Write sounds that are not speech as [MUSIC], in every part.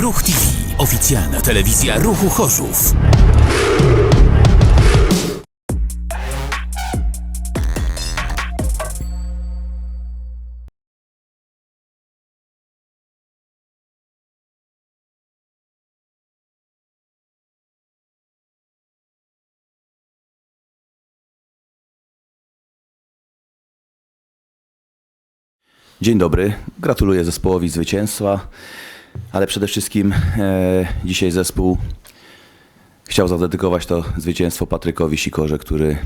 Ruch TV. Oficjalna telewizja Ruchu Chorzów. Dzień dobry, gratuluję zespołowi zwycięstwa, ale przede wszystkim e, dzisiaj zespół chciał zadedykować to zwycięstwo Patrykowi Sikorze, który e,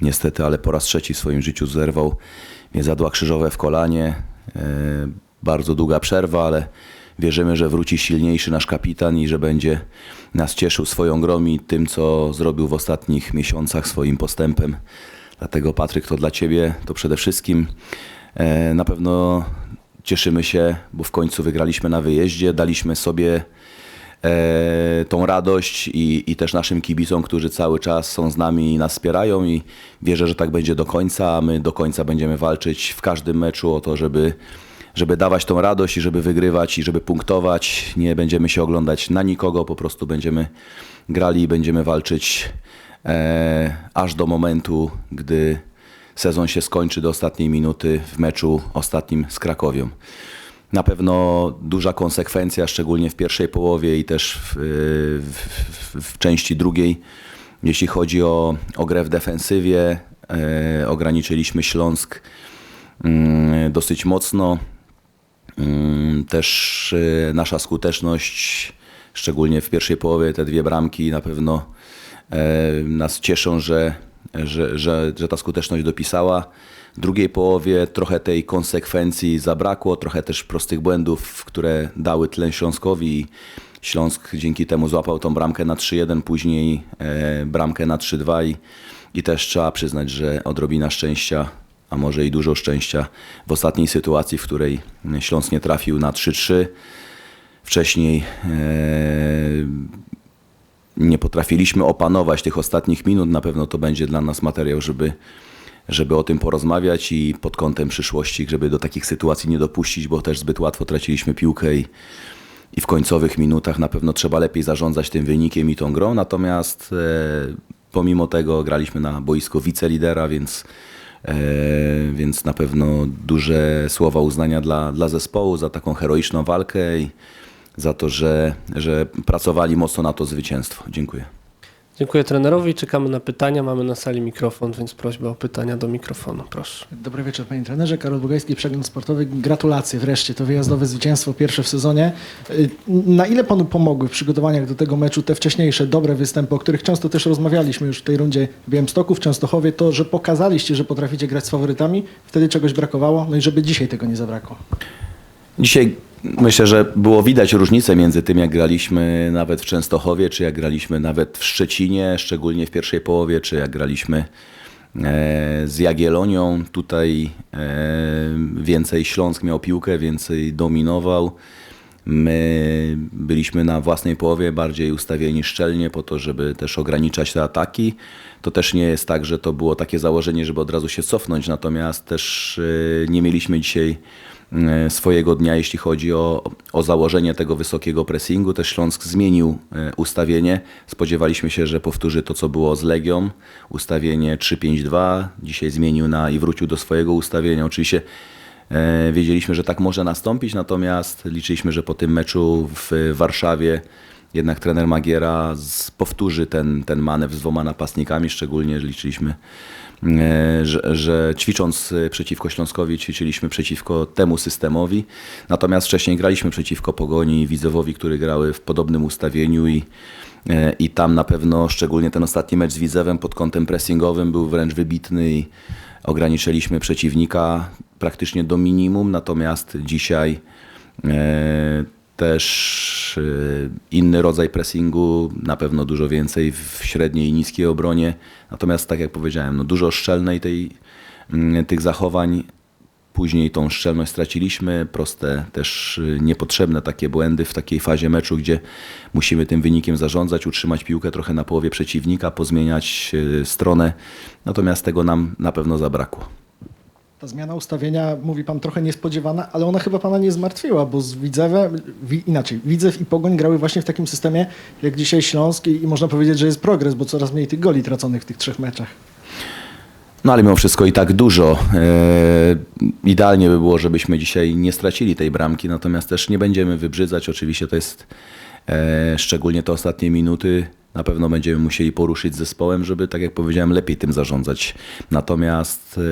niestety, ale po raz trzeci w swoim życiu zerwał mięzadła krzyżowe w kolanie. E, bardzo długa przerwa, ale wierzymy, że wróci silniejszy nasz kapitan i że będzie nas cieszył swoją grą i tym, co zrobił w ostatnich miesiącach swoim postępem. Dlatego Patryk, to dla Ciebie to przede wszystkim e, na pewno cieszymy się, bo w końcu wygraliśmy na wyjeździe, daliśmy sobie e, tą radość i, i też naszym kibicom, którzy cały czas są z nami i nas wspierają i wierzę, że tak będzie do końca, a my do końca będziemy walczyć w każdym meczu o to, żeby, żeby dawać tą radość i żeby wygrywać i żeby punktować. Nie będziemy się oglądać na nikogo, po prostu będziemy grali i będziemy walczyć e, aż do momentu, gdy sezon się skończy do ostatniej minuty w meczu ostatnim z Krakowią. Na pewno duża konsekwencja, szczególnie w pierwszej połowie i też w, w, w, w części drugiej, jeśli chodzi o, o grę w defensywie. E, ograniczyliśmy Śląsk mm, dosyć mocno. Mm, Też e, nasza skuteczność, szczególnie w pierwszej połowie, te dwie bramki na pewno e, nas cieszą, że, że, że, że ta skuteczność dopisała. W drugiej połowie trochę tej konsekwencji zabrakło, trochę też prostych błędów, które dały tlen Śląskowi. Śląsk dzięki temu złapał tą bramkę na 3-1, później e, bramkę na 3-2 i, i też trzeba przyznać, że odrobina szczęścia, a może i dużo szczęścia w ostatniej sytuacji, w której Śląsk nie trafił na 3-3. Wcześniej e, nie potrafiliśmy opanować tych ostatnich minut. Na pewno to będzie dla nas materiał, żeby, żeby o tym porozmawiać i pod kątem przyszłości, żeby do takich sytuacji nie dopuścić, bo też zbyt łatwo traciliśmy piłkę i, i w końcowych minutach na pewno trzeba lepiej zarządzać tym wynikiem i tą grą. Natomiast e, pomimo tego graliśmy na boisko wicelidera, więc, e, więc na pewno duże słowa uznania dla, dla zespołu za taką heroiczną walkę i za to, że, że pracowali mocno na to zwycięstwo. Dziękuję. Dziękuję trenerowi. Czekamy na pytania. Mamy na sali mikrofon, więc prośba o pytania do mikrofonu. Proszę. Dobry wieczór panie trenerze. Karol Bugajski, Przegląd Sportowy. Gratulacje wreszcie. To wyjazdowe zwycięstwo, pierwsze w sezonie. Y, Na ile panu pomogły w przygotowaniach do tego meczu te wcześniejsze dobre występy, o których często też rozmawialiśmy już w tej rundzie w Białymstoku, w Częstochowie, to, że pokazaliście, że potraficie grać z faworytami, wtedy czegoś brakowało, no i żeby dzisiaj tego nie zabrakło. Dzisiaj myślę, że było widać różnicę między tym, jak graliśmy nawet w Częstochowie, czy jak graliśmy nawet w Szczecinie, szczególnie w pierwszej połowie, czy jak graliśmy e, z Jagiellonią. Tutaj e, więcej Śląsk miał piłkę, więcej dominował. My byliśmy na własnej połowie bardziej ustawieni szczelnie po to, żeby też ograniczać te ataki. To też nie jest tak, że to było takie założenie, żeby od razu się cofnąć, natomiast też e, nie mieliśmy dzisiaj e, swojego dnia, jeśli chodzi o, o założenie tego wysokiego pressingu. Też Śląsk zmienił e, ustawienie. Spodziewaliśmy się, że powtórzy to, co było z Legią. Ustawienie 3-5-2. Dzisiaj zmienił na i wrócił do swojego ustawienia. Oczywiście Wiedzieliśmy, że tak może nastąpić, natomiast liczyliśmy, że po tym meczu w Warszawie jednak trener Magiera powtórzy ten, ten manewr z dwoma napastnikami, szczególnie liczyliśmy, e, że, że ćwicząc e, przeciwko Śląskowi, ćwiczyliśmy przeciwko temu systemowi. Natomiast wcześniej graliśmy przeciwko Pogoni i Widzewowi, który grały w podobnym ustawieniu i, e, i tam na pewno szczególnie ten ostatni mecz z Widzewem pod kątem pressingowym był wręcz wybitny i ograniczyliśmy przeciwnika praktycznie do minimum, natomiast dzisiaj e, też e, inny rodzaj pressingu, na pewno dużo więcej w średniej i niskiej obronie. Natomiast tak jak powiedziałem, no dużo szczelnej tej, mm, tych zachowań. Później tą szczelność straciliśmy, proste też y, niepotrzebne takie błędy w takiej fazie meczu, gdzie musimy tym wynikiem zarządzać, utrzymać piłkę trochę na połowie przeciwnika, pozmieniać y, stronę. Natomiast tego nam na pewno zabrakło. Ta zmiana ustawienia, mówi pan, trochę niespodziewana, ale ona chyba pana nie zmartwiła, bo z Widzewem, wi, inaczej, Widzew i Pogoń grały właśnie w takim systemie, jak dzisiaj Śląsk i, i można powiedzieć, że jest progres, bo coraz mniej tych goli traconych w tych trzech meczach. No ale mimo wszystko i tak dużo. E, idealnie by było, żebyśmy dzisiaj nie stracili tej bramki, natomiast też nie będziemy wybrzydzać. Oczywiście to jest e, szczególnie te ostatnie minuty. Na pewno będziemy musieli poruszyć zespołem, żeby, tak jak powiedziałem, lepiej tym zarządzać. Natomiast e,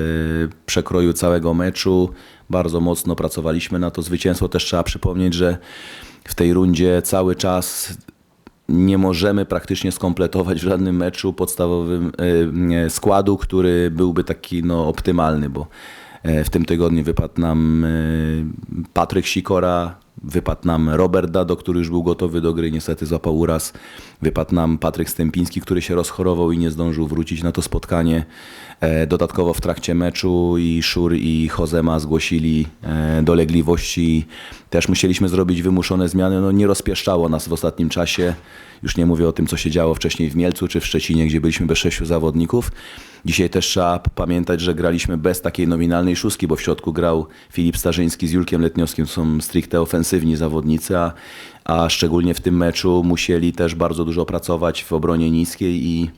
przekroju całego meczu bardzo mocno pracowaliśmy na to zwycięstwo. Też trzeba przypomnieć, że w tej rundzie cały czas nie możemy praktycznie skompletować w żadnym meczu podstawowym e, składu, który byłby taki no, optymalny, bo e, w tym tygodniu wypadł nam e, Patryk Sikora, wypadł nam Robert Dado, który już był gotowy do gry, niestety złapał uraz. Wypadł nam Patryk Stępiński, który się rozchorował i nie zdążył wrócić na to spotkanie. E, Dodatkowo w trakcie meczu i Szur i Chozema zgłosili e, dolegliwości. Też musieliśmy zrobić wymuszone zmiany. No, nie rozpieszczało nas w ostatnim czasie. Już nie mówię o tym, co się działo wcześniej w Mielcu czy w Szczecinie, gdzie byliśmy bez sześciu zawodników. Dzisiaj też trzeba pamiętać, że graliśmy bez takiej nominalnej szóstki, bo w środku grał Filip Starzyński z Julkiem Letniowskim. Są stricte ofensywni zawodnicy, a, a szczególnie w tym meczu musieli też bardzo dużo pracować w obronie niskiej i,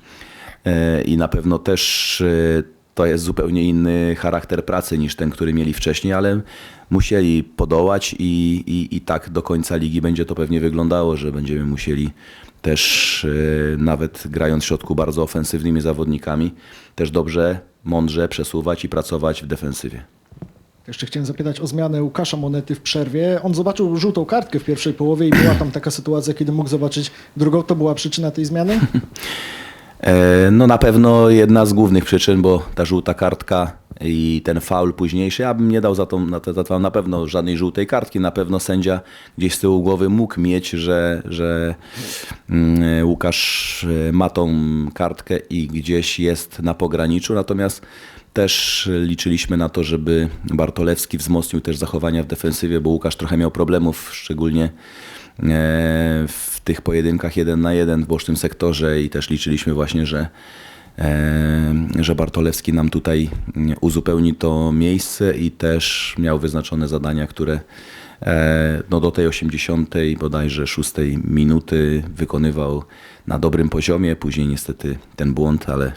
e, i na pewno też e, to jest zupełnie inny charakter pracy niż ten, który mieli wcześniej, ale musieli podołać i, i, i tak do końca ligi będzie to pewnie wyglądało, że będziemy musieli też e, nawet grając w środku bardzo ofensywnymi zawodnikami, też dobrze, mądrze przesuwać i pracować w defensywie. Jeszcze chciałem zapytać o zmianę Łukasza Monety w przerwie. On zobaczył żółtą kartkę w pierwszej połowie i była tam taka sytuacja, kiedy mógł zobaczyć drugą. To była przyczyna tej zmiany? [LAUGHS] E, No na pewno jedna z głównych przyczyn, bo ta żółta kartka i ten faul późniejszy, ja bym nie dał za to na, to, za to na pewno żadnej żółtej kartki. Na pewno sędzia gdzieś z tyłu głowy mógł mieć, że, że mm, Łukasz e, ma tą kartkę i gdzieś jest na pograniczu, natomiast też liczyliśmy na to, żeby Bartolewski wzmocnił też zachowania w defensywie, bo Łukasz trochę miał problemów, szczególnie e, w tych pojedynkach jeden na jeden w bocznym sektorze i też liczyliśmy właśnie, że, że Bartolewski nam tutaj uzupełni to miejsce i też miał wyznaczone zadania, które e, no do tej 80 bodajże 6 minuty wykonywał na dobrym poziomie. Później niestety ten błąd, ale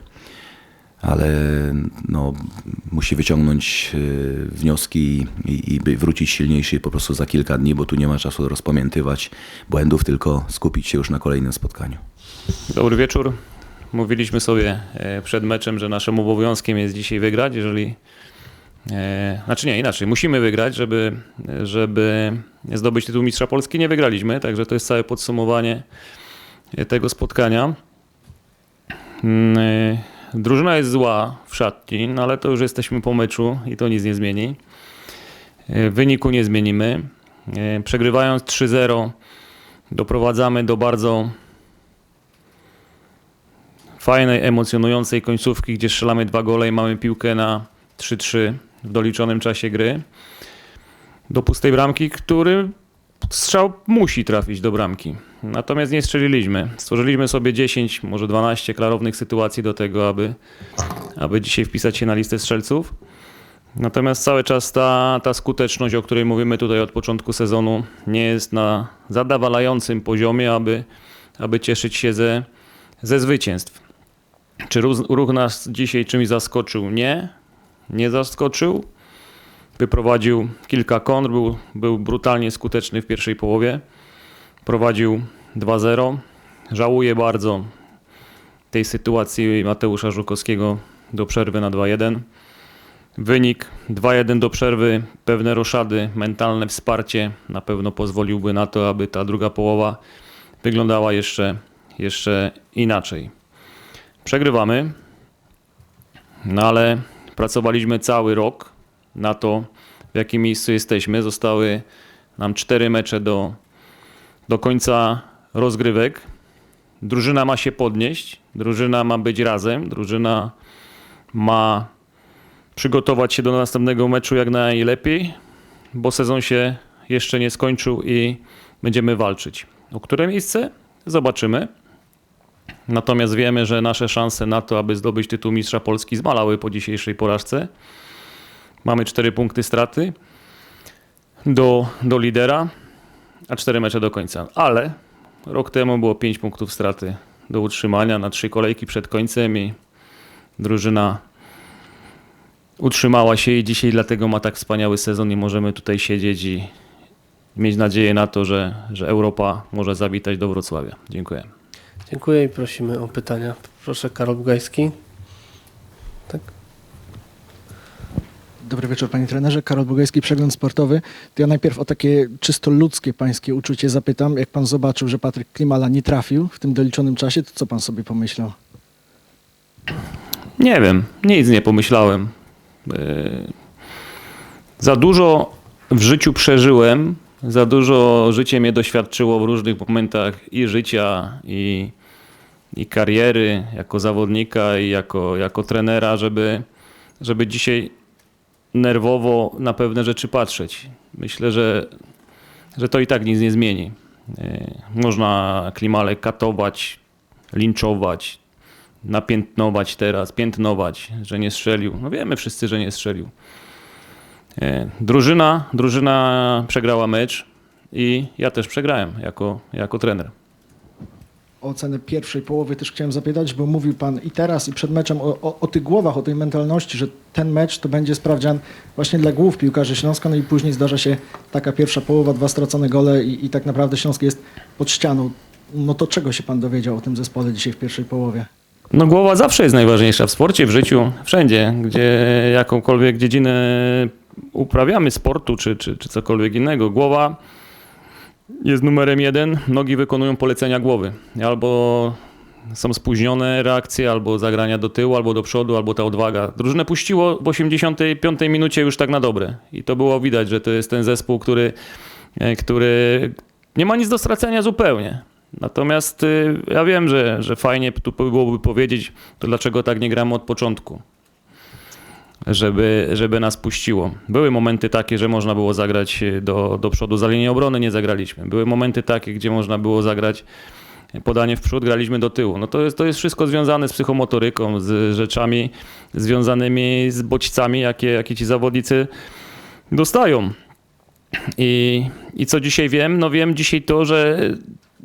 ale no, musi wyciągnąć y, wnioski i, i wrócić silniejszy po prostu za kilka dni, bo tu nie ma czasu rozpamiętywać błędów, tylko skupić się już na kolejnym spotkaniu. Dobry wieczór. Mówiliśmy sobie e, przed meczem, że naszym obowiązkiem jest dzisiaj wygrać, jeżeli. E, znaczy nie, inaczej. Musimy wygrać, żeby, żeby zdobyć tytuł Mistrza Polski. Nie wygraliśmy, także to jest całe podsumowanie e, tego spotkania. Mm, Drużyna jest zła w szatni, no ale to już jesteśmy po meczu i to nic nie zmieni. Wyniku nie zmienimy. Przegrywając 3-0 doprowadzamy do bardzo fajnej, emocjonującej końcówki, gdzie strzelamy dwa gole i mamy piłkę na 3-3 w doliczonym czasie gry. Do pustej bramki, który strzał musi trafić do bramki. Natomiast nie strzeliliśmy. Stworzyliśmy sobie 10, może 12 klarownych sytuacji do tego, aby, aby dzisiaj wpisać się na listę strzelców. Natomiast cały czas ta, ta skuteczność, o której mówimy tutaj od początku sezonu, nie jest na zadowalającym poziomie, aby, aby cieszyć się ze, ze zwycięstw. Czy ruch, nas dzisiaj czymś zaskoczył? Nie, nie zaskoczył. Wyprowadził kilka kontr, był, był brutalnie skuteczny w pierwszej połowie. Prowadził 2-0. Żałuję bardzo tej sytuacji Mateusza Żukowskiego do przerwy na 2-1. Wynik 2-1 do przerwy, pewne roszady, mentalne wsparcie na pewno pozwoliłby na to, aby ta druga połowa wyglądała jeszcze, jeszcze inaczej. Przegrywamy, no ale pracowaliśmy cały rok na to, w jakim miejscu jesteśmy. Zostały nam cztery mecze do, do końca rozgrywek. Drużyna ma się podnieść, drużyna ma być razem, drużyna ma przygotować się do następnego meczu jak najlepiej, bo sezon się jeszcze nie skończył i będziemy walczyć. O które miejsce? Zobaczymy. Natomiast wiemy, że nasze szanse na to, aby zdobyć tytuł Mistrza Polski zmalały po dzisiejszej porażce. Mamy 4 punkty straty do, do lidera, a 4 mecze do końca. Ale rok temu było 5 punktów straty do utrzymania na 3 kolejki przed końcem i drużyna utrzymała się i dzisiaj dlatego ma tak wspaniały sezon i możemy tutaj siedzieć i mieć nadzieję na to, że, że Europa może zawitać do Wrocławia. Dziękuję. Dziękuję i prosimy o pytania. Proszę, Karol Bugajski. Tak. Dobry wieczór panie trenerze. Karol Bogajski, Przegląd Sportowy. To ja najpierw o takie czysto ludzkie pańskie uczucie zapytam. Jak pan zobaczył, że Patryk Klimala nie trafił w tym doliczonym czasie, to co pan sobie pomyślał? Nie wiem, nic nie pomyślałem. Yy, Za dużo w życiu przeżyłem, za dużo życie mnie doświadczyło w różnych momentach i życia, i, i kariery jako zawodnika, i jako, jako trenera, żeby, żeby dzisiaj nerwowo na pewne rzeczy patrzeć. Myślę, że, że to i tak nic nie zmieni. Yy, Można Klimale katować, linczować, napiętnować teraz, piętnować, że nie strzelił. No wiemy wszyscy, że nie strzelił. E, Drużyna, drużyna przegrała mecz i ja też przegrałem jako, jako trener. O ocenę pierwszej połowy też chciałem zapytać, bo mówił pan i teraz, i przed meczem o, o, o tych głowach, o tej mentalności, że ten mecz to będzie sprawdzian właśnie dla głów piłkarzy Śląska, no i później zdarza się taka pierwsza połowa, dwa stracone gole i, i tak naprawdę Śląsk jest pod ścianą. No to czego się pan dowiedział o tym zespole dzisiaj w pierwszej połowie? No głowa zawsze jest najważniejsza w sporcie, w życiu, wszędzie, gdzie jakąkolwiek dziedzinę uprawiamy sportu czy, czy, czy cokolwiek innego. Głowa jest numerem jeden, nogi wykonują polecenia głowy. Albo są spóźnione reakcje, albo zagrania do tyłu, albo do przodu, albo ta odwaga. Drużynę puściło w 85 minucie już tak na dobre. I to było widać, że to jest ten zespół, który, e, który nie ma nic do stracenia zupełnie. Natomiast y, ja wiem, że, że fajnie tu byłoby powiedzieć, to dlaczego tak nie gramy od początku. Żeby, żeby nas puściło. Były momenty takie, że można było zagrać y, do, do przodu za linię obrony, nie zagraliśmy. Były momenty takie, gdzie można było zagrać podanie w przód, graliśmy do tyłu. No to jest, to jest wszystko związane z psychomotoryką, z rzeczami związanymi z bodźcami, jakie, jakie ci zawodnicy dostają. I, I co dzisiaj wiem? No wiem dzisiaj to, że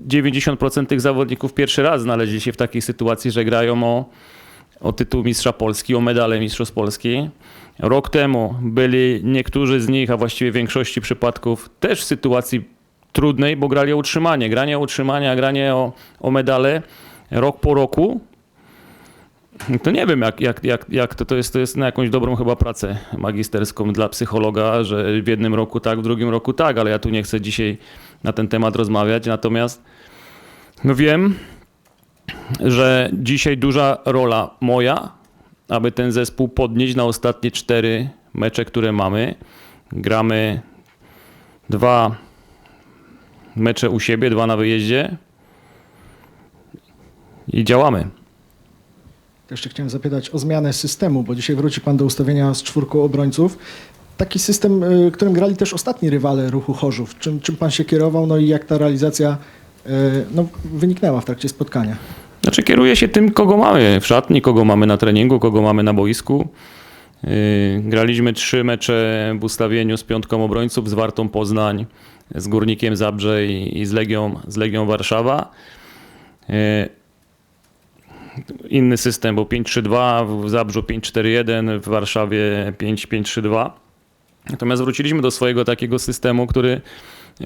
90% tych zawodników pierwszy raz znaleźli się w takiej sytuacji, że grają o, o tytuł Mistrza Polski, o medale Mistrzostw Polski. Rok temu byli niektórzy z nich, a właściwie w większości przypadków, też w sytuacji trudnej, bo grali o utrzymanie. Granie o utrzymanie, a granie o, o medale rok po roku. To nie wiem, jak, jak, jak, jak to, to jest. To jest na jakąś dobrą chyba pracę magisterską dla psychologa, że w jednym roku tak, w drugim roku tak, ale ja tu nie chcę dzisiaj na ten temat rozmawiać. Natomiast no wiem, że dzisiaj duża rola moja, aby ten zespół podnieść na ostatnie cztery mecze, które mamy. Gramy dwa mecze u siebie, dwa na wyjeździe i działamy. Jeszcze chciałem zapytać o zmianę systemu, bo dzisiaj wróci pan do ustawienia z czwórką obrońców. Taki system, y, którym grali też ostatni rywale ruchu Chorzów. Czym, czym pan się kierował, no i jak ta realizacja no, wyniknęła w trakcie spotkania? Znaczy kieruję się tym, kogo mamy w szatni, kogo mamy na treningu, kogo mamy na boisku. Yy, Graliśmy trzy mecze w ustawieniu z piątką obrońców, z Wartą Poznań, z Górnikiem Zabrze i z Legią, z Legią Warszawa. Yy, Inny system, bo 5-3-2, w Zabrzu 5-4-1, w Warszawie 5-5-3-2. Natomiast wróciliśmy do swojego takiego systemu, który,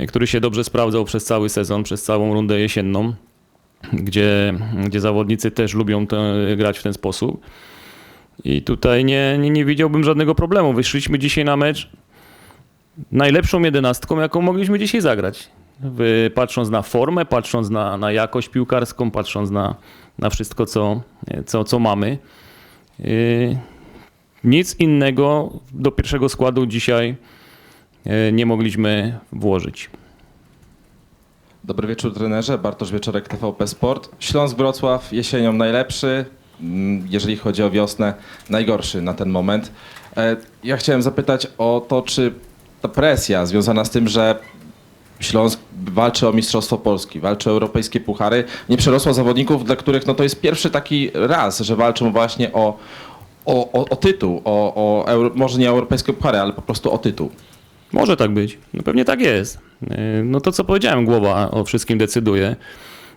który się dobrze sprawdzał przez cały sezon, przez całą rundę jesienną gdzie, gdzie zawodnicy też lubią te, grać w ten sposób. I tutaj nie, nie, nie widziałbym żadnego problemu. Wyszliśmy dzisiaj na mecz najlepszą jedenastką, jaką mogliśmy dzisiaj zagrać. Patrząc na formę, patrząc na, na jakość piłkarską, patrząc na, na wszystko, co, co, co mamy. Yy, Nic innego do pierwszego składu dzisiaj nie mogliśmy włożyć. Dobry wieczór trenerze, Bartosz Wieczorek, TVP Sport. Śląsk Wrocław jesienią najlepszy, mm, jeżeli chodzi o wiosnę najgorszy na ten moment. E, Ja chciałem zapytać o to, czy ta presja związana z tym, że Śląsk walczy o Mistrzostwo Polski, walczy o europejskie puchary, nie przerosła zawodników, dla których no to jest pierwszy taki raz, że walczą właśnie o, o, o, o tytuł, o, o może nie europejską parę, ale po prostu o tytuł. Może tak być. No pewnie tak jest. Yy, No to co powiedziałem, głowa o wszystkim decyduje.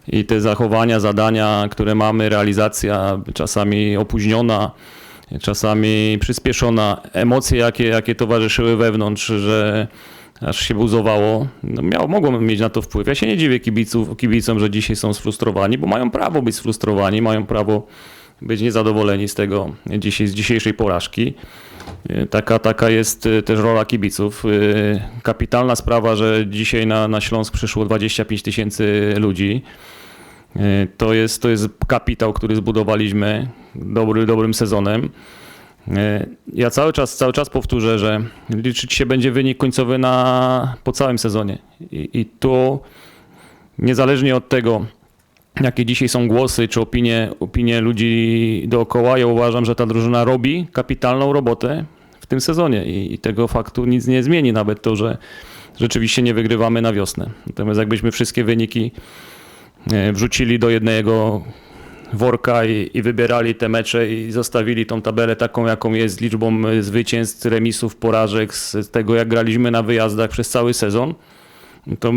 I te zachowania, zadania, które mamy, realizacja czasami opóźniona, czasami przyspieszona, emocje, jakie, jakie towarzyszyły wewnątrz, że aż się buzowało, no miało, mogło mieć na to wpływ. Ja się nie dziwię kibiców, kibicom, że dzisiaj są sfrustrowani, bo mają prawo być sfrustrowani, mają prawo być niezadowoleni z tego dzisiaj, z dzisiejszej porażki. Y, Taka, taka jest y, też rola kibiców. Y, Kapitalna sprawa, że dzisiaj na, na Śląsk przyszło 25 tysięcy ludzi. To jest, to jest kapitał, który zbudowaliśmy dobry, dobrym sezonem. Ja cały czas, cały czas powtórzę, że liczyć się będzie wynik końcowy na, po całym sezonie. I, I tu niezależnie od tego, jakie dzisiaj są głosy czy opinie, opinie ludzi dookoła, ja uważam, że ta drużyna robi kapitalną robotę w tym sezonie i, i tego faktu nic nie zmieni, nawet to, że rzeczywiście nie wygrywamy na wiosnę. Natomiast jakbyśmy wszystkie wyniki e, wrzucili do jednego worka i, i wybierali te mecze i zostawili tą tabelę taką, jaką jest, z liczbą e, zwycięstw, remisów, porażek, z tego jak graliśmy na wyjazdach przez cały sezon, to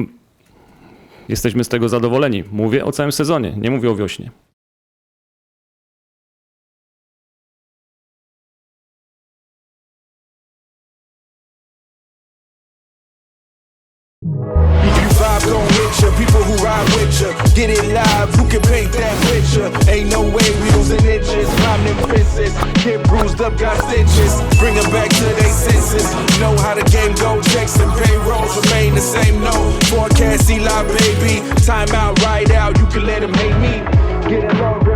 jesteśmy z tego zadowoleni. Mówię o całym sezonie, nie mówię o wiośnie. You people who ride with ya. Get it live, who can paint that picture? Ain't no way we losing inches. Climb them fences, get bruised up, got stitches. Bring them back to their senses. Know how the game go, checks and payrolls remain the same. No forecast, Eli, baby. Time out, ride out, you can let them hate me. Get him